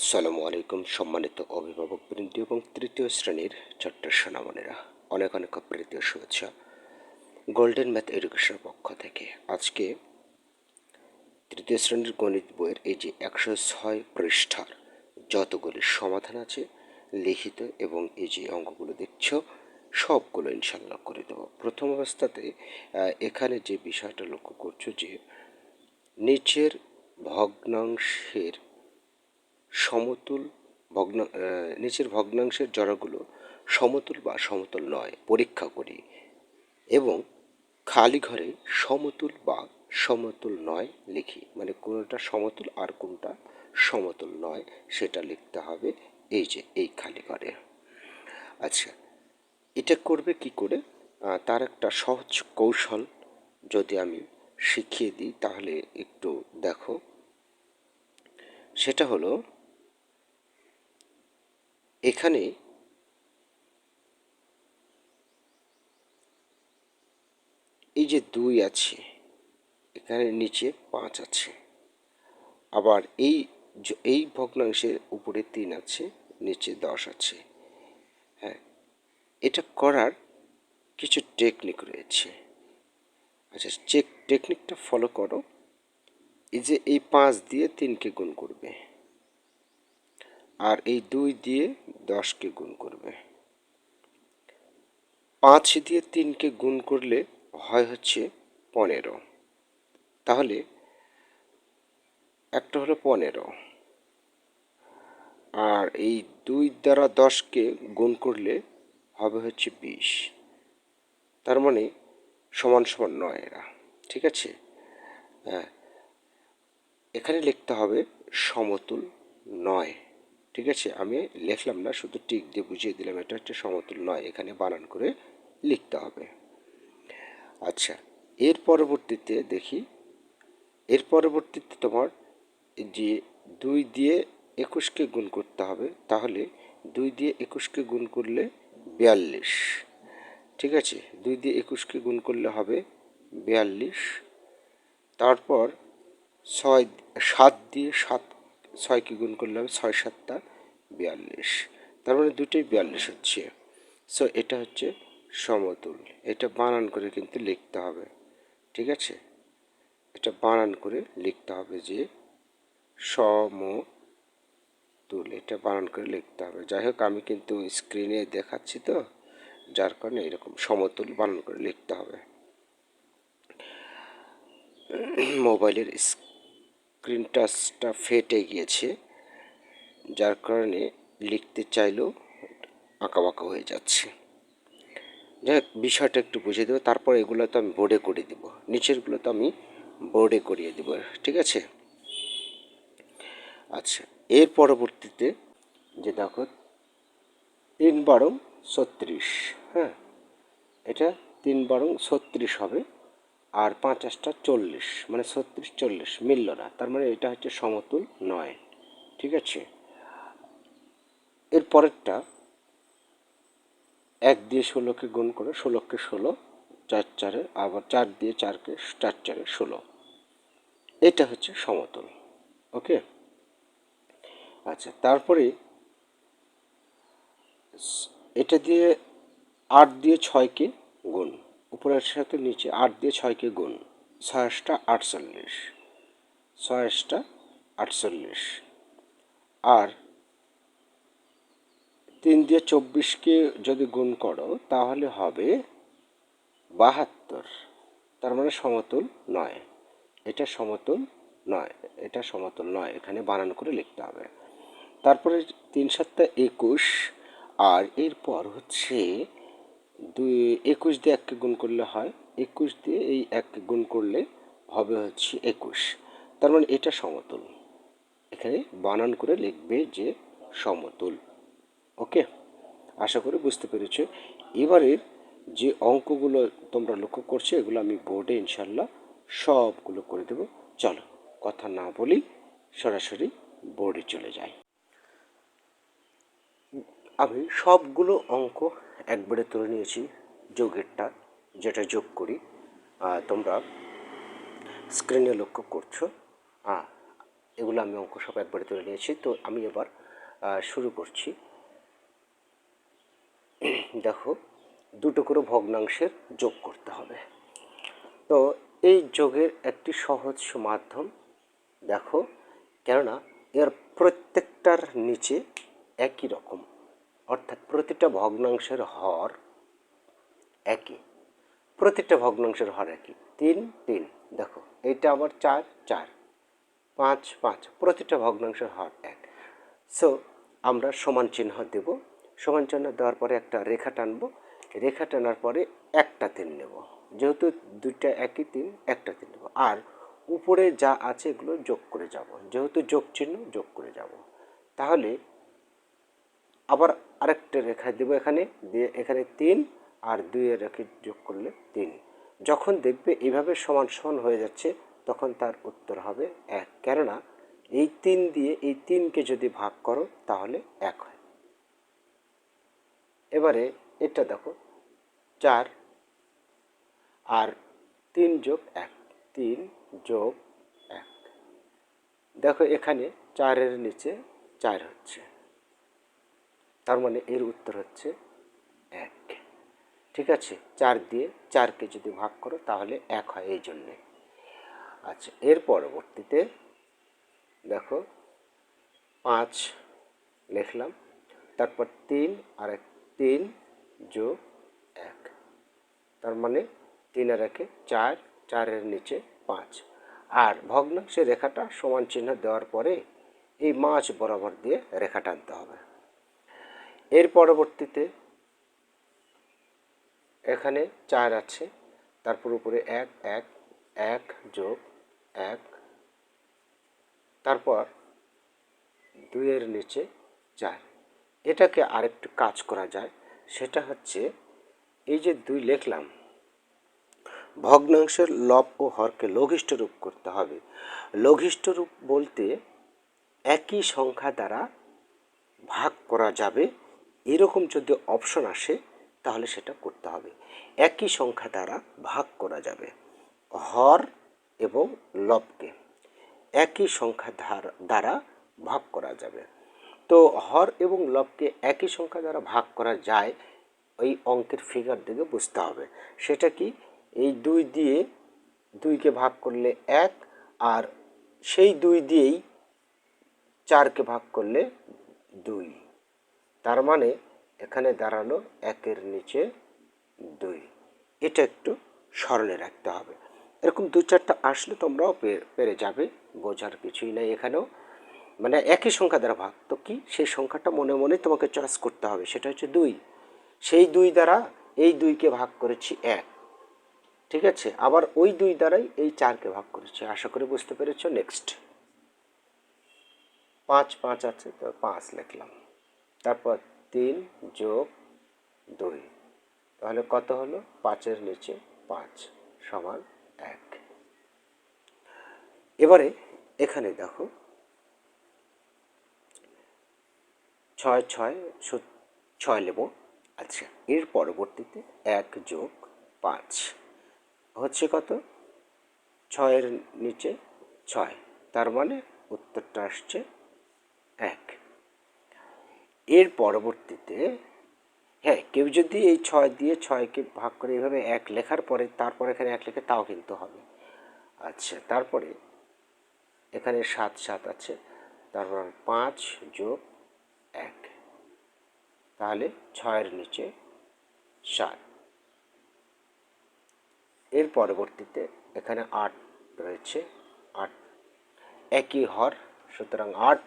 আসসালামু আলাইকুম, সম্মানিত অভিভাবক বৃন্দ এবং তৃতীয় শ্রেণির ছোট্ট সোনামণিরা। অনেক অনেক প্রীতীয় শুভেচ্ছা। গোল্ডেন ম্যাথ এডুকেশনের পক্ষ থেকে আজকে তৃতীয় শ্রেণির গণিত বইয়ের এই যে একশো ছয় পৃষ্ঠার যতগুলি সমাধান আছে, লিখিত এবং এই যে অঙ্কগুলো দেখছ, সবগুলো ইনশাল্লাহ করে দেবো। প্রথম অবস্থাতে এখানে যে বিষয়টা লক্ষ্য করছ যে, নিচের ভগ্নাংশের সমতুল ভগ্ন নিচের ভগ্নাংশের জড়াগুলো সমতুল বা সমতল নয়, পরীক্ষা করি। এবং খালি ঘরে সমতুল বা সমতুল নয় লিখি। মানে কোনটা সমতুল আর কোনটা সমতুল নয়, সেটা লিখতে হবে এই যে, এই খালি ঘরে। আচ্ছা এটা করবে কি করে? তার একটা সহজ কৌশল যদি আমি শিখিয়ে দিই, তাহলে একটু দেখো। সেটা হলো এখানে এই যে দুই আছে, এখানে নিচে পাঁচ আছে। আবার এই এই ভগ্নাংশের উপরে তিন আছে, নিচে দশ আছে। হ্যাঁ এটা করার কিছু টেকনিক রয়েছে। আচ্ছা চেক টেকনিকটা ফলো করো। এই যে এই পাঁচ দিয়ে তিনকে গুণ করবে। আর এই দুই দিয়ে দশকে গুণ করবে। পাঁচ দিয়ে তিনকে গুণ করলে হয় হচ্ছে পনেরো। তাহলে একটা হলো পনেরো। আর এই দুই দ্বারা দশকে গুণ করলে হবে হচ্ছে বিশ। তার মানে সমান সমান নয় এরা। ঠিক আছে? হ্যাঁ। এখানে লিখতে হবে সমতুল নয়। ঠিক আছে? আমি লিখলাম না, শুধু টিক দিয়ে বুঝিয়ে দিলাম, এটা হচ্ছে সমতুল নয়, এখানে বানান করে লিখতে হবে। আচ্ছা এর পরবর্তীতে দেখি, এর পরবর্তীতে তোমার যে দুই দিয়ে একুশকে গুণ করতে হবে, তাহলে দুই দিয়ে একুশকে গুণ করলে বিয়াল্লিশ। ঠিক আছে? দুই দিয়ে একুশকে গুণ করলে হবে বিয়াল্লিশ। তারপর ছয়, সাত দিয়ে সাত ছয়কে গুণ করলে হবে? ছয় সাতটা বিয়াল্লিশ। তার মানে দুটোই বিয়াল্লিশ হচ্ছে। সো এটা হচ্ছে সমতুল এটা বানান করে কিন্তু লিখতে হবে। ঠিক আছে? এটা বানান করে লিখতে হবে যে সমতুল এটা বানান করে লিখতে হবে। যাই হোক, আমি কিন্তু স্ক্রিনে দেখাচ্ছি তো। যার কারণে এরকম সমতুল বানান করে লিখতে হবে। মোবাইলের স্ক্রিন টাচটা ফেটে গিয়েছে, যার কারণে লিখতে চাইলেও আঁকা বাঁকা হয়ে যাচ্ছে। যাই বিষয়টা একটু বুঝিয়ে দেবো, তারপর এগুলো তো আমি বোর্ডে করে দেব। নিচেরগুলো তো আমি বোর্ডে করিয়ে দেবো, ঠিক আছে? আচ্ছা এর পরবর্তীতে যে দেখো, তিন বারং ছত্রিশ হ্যাঁ? এটা তিন বারং ছত্রিশ হবে। আর পাঁচ আটটা চল্লিশ মানে ছত্রিশ চল্লিশ মিলল না। তার মানে এটা হচ্ছে সমতুল নয়। ঠিক আছে? এর পরেরটা এক দিয়ে ষোলোকে গুণ করে ষোলোকে ষোলো, চার চারে, আবার চার দিয়ে চারকে, চার চারে ষোলো। এটা হচ্ছে সমতল। ওকে? আচ্ছা তারপরে এটা দিয়ে আট দিয়ে ছয়কে গুণ। উপরের সাথে নিচে আট দিয়ে ছয়কে গুণ। ছয়শটা আটচল্লিশ। ছয়শটা আটচল্লিশ। আর তিন দিয়ে চব্বিশকে যদি গুণ করো, তাহলে হবে বাহাত্তর। তার মানে সমতুল নয়। এটা সমতুল নয়। এটা সমতুল নয়। এখানে বানান করে লিখতে হবে। তারপরে তিন সাতটা একুশ। আর এরপর হচ্ছে দুই, একুশ দিয়ে এককে গুণ করলে হয়। একুশ দিয়ে এই এককে গুণ করলে হবে হচ্ছে একুশ। তার মানে এটা সমতুল। এখানে বানান করে লিখবে যে সমতুল। ওকে? আশা করি বুঝতে পেরেছ। এবারের যে অঙ্কগুলো তোমরা লক্ষ্য করছ, এগুলো আমি বোর্ডে ইনশাল্লাহ সবগুলো করে দেবো। চলো, কথা না বলি সরাসরি বোর্ডে চলে যাই। আমি সবগুলো অঙ্ক একবারে তুলে নিয়েছি যোগেরটা, যেটা যোগ করি। তোমরা স্ক্রিনে লক্ষ্য করছ। হ্যাঁ এগুলো আমি অঙ্ক সব একবারে তুলে নিয়েছি। তো আমি এবার শুরু করছি। দেখো, দুটো করে ভগ্নাংশের যোগ করতে হবে। তো এই যোগের একটি সহজ মাধ্যম, দেখো, কেননা এর প্রত্যেকটার নিচে একই রকম। অর্থাৎ প্রতিটা ভগ্নাংশের হর একই। প্রতিটা ভগ্নাংশের হর একই। তিন তিন। দেখো, এইটা আবার চার চার। পাঁচ পাঁচ। প্রতিটা ভগ্নাংশের হর এক। সো আমরা সমান চিহ্ন দেব। সমান চিহ্ন দেওয়ার পরে একটা রেখা টানবো। রেখা টানার পরে একটা তিন নেব। যেহেতু দুইটা একই তিন, একটা তিন নেব। আর উপরে যা আছে এগুলো যোগ করে যাব। যেহেতু যোগ চিহ্ন যোগ করে যাব। তাহলে আবার আরেকটা রেখা দেবো এখানে, দিয়ে এখানে তিন আর দুইয়ের রেখে যোগ করলে তিন। যখন দেখবে এইভাবে সমান সমান হয়ে যাচ্ছে, তখন তার উত্তর হবে এক। কেননা এই তিন দিয়ে এই তিনকে যদি ভাগ করো, তাহলে এক হয়। এবারে এটা দেখো, চার আর তিন যোগ এক। তিন যোগ এক। দেখো এখানে চারের নিচে চার হচ্ছে। তার মানে এর উত্তর হচ্ছে এক। ঠিক আছে? চার দিয়ে চারকে যদি ভাগ করো, তাহলে এক হয় এই জন্যে। আচ্ছা এর পরবর্তীতে দেখো, পাঁচ লিখলাম, তারপর তিন আর এক, তিন যোগ এক। তার মানে তিন আর একে চার, চারের নিচে পাঁচ। আর ভগ্নাংশের রেখাটা সমান চিহ্ন দেওয়ার পরে এই মাছ বরাবর দিয়ে রেখা টানতে হবে। এর পরবর্তীতে এখানে চার আছে। তারপর উপরে এক এক এক যোগ এক। তারপর দুইয়ের নিচে চার। এটাকে আরেকটু কাজ করা যায়। সেটা হচ্ছে এই যে দুই লিখলাম, ভগ্নাংশের লব ও হরকে লঘিষ্ঠ রূপ করতে হবে। লঘিষ্ঠ রূপ বলতে একই সংখ্যা দ্বারা ভাগ করা যাবে। এরকম যদি অপশন আসে, তাহলে সেটা করতে হবে। একই সংখ্যা দ্বারা ভাগ করা যাবে। হর এবং লবকে একই সংখ্যা দ্বারা ভাগ করা যাবে। তো হর এবং লবকে একই সংখ্যা দ্বারা ভাগ করা যায়, ওই অঙ্কের ফিগার দেখে বুঝতে হবে। সেটা কি? এই দুই দিয়ে দুইকে ভাগ করলে এক, আর সেই দুই দিয়েই চারকে ভাগ করলে দুই। তার মানে এখানে দাঁড়াল একের নিচে দুই। এটা একটু স্মরণে রাখতে হবে। এরকম দু চারটা আসলে তোমরাও পেরে যাবে, বোঝার কিছুই নাই এখানেও। মানে একই সংখ্যা দ্বারা ভাগ। তো কি? সেই সংখ্যাটা মনে মনে তোমাকে চয়েস করতে হবে। সেটা হচ্ছে দুই। সেই দুই দ্বারা এই দুইকে ভাগ করেছি এক। ঠিক আছে? আবার ওই দুই দ্বারাই এই চারকে ভাগ করেছি। আশা করি বুঝতে পেরেছ। নেক্সট পাঁচ পাঁচ আছে, তো পাঁচ লিখলাম। তারপর তিন যোগ দুই। তাহলে কত হলো? পাঁচের নিচে পাঁচ সমান এক। এবারে এখানে দেখো, ছয় ছয় ছয় নেব। আচ্ছা এর পরবর্তীতে এক যোগ পাঁচ। হচ্ছে কত? ছয়ের নিচে ছয়। তার মানে উত্তরটা আসছে এক। এর পরবর্তীতে হ্যাঁ কেউ যদি এই ছয় দিয়ে ছয়কে ভাগ করে এইভাবে এক লেখার পরে তারপর এখানে এক লেখে, তাও কিন্তু হবে। আচ্ছা তারপরে এখানে সাত সাত আছে, তারপর পাঁচ যোগ এক। তাহলে ছয়ের নিচে সাত। এর পরবর্তীতে এখানে আট রয়েছে, আট। একই হর, সুতরাং আট,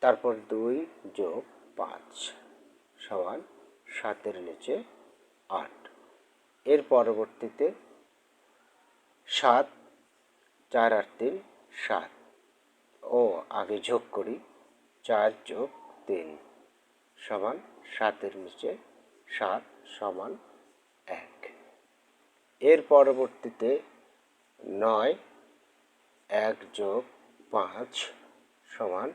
তারপর দুই যোগ পাঁচ, সমান সাতের নিচে আট। এর পরবর্তীতে সাত, চার আর তিন, সাত। ও, আগে যোগ করি, চার যোগ তিন, সমান সাতের নিচে সাত, সমান এক। এর পরবর্তীতে নয়, এক যোগ পাঁচ, সমান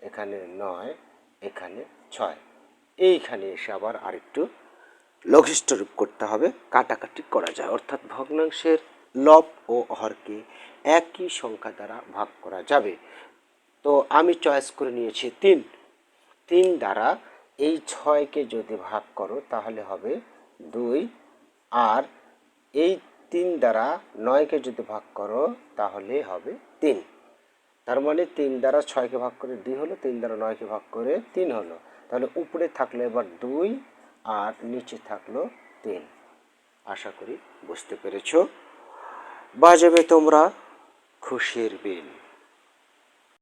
এখানে নয় এখানে ছয়। এইখানে এসে আবার আরেকটু লঘিষ্ঠ রূপ করতে হবে, কাটাকাটি করা যায়। অর্থাৎ ভগ্নাংশের লব ও হরকে একই সংখ্যা দ্বারা ভাগ করা যাবে। তো আমি চয়েস করে নিয়েছি তিন। তিন দ্বারা এই ছয়কে যদি ভাগ করো, তাহলে হবে দুই। আর এই তিন দ্বারা নয়কে যদি ভাগ করো, তাহলে হবে তিন। তার মানে তিন দ্বারা ছয়কে ভাগ করে দুই হলো, তিন দ্বারা নয়কে ভাগ করে তিন হলো। তাহলে উপরে থাকল এবার দুই আর নিচে থাকল তিন। আশা করি বুঝতে পেরেছ? বাজাবে তোমরা খুশির বিল।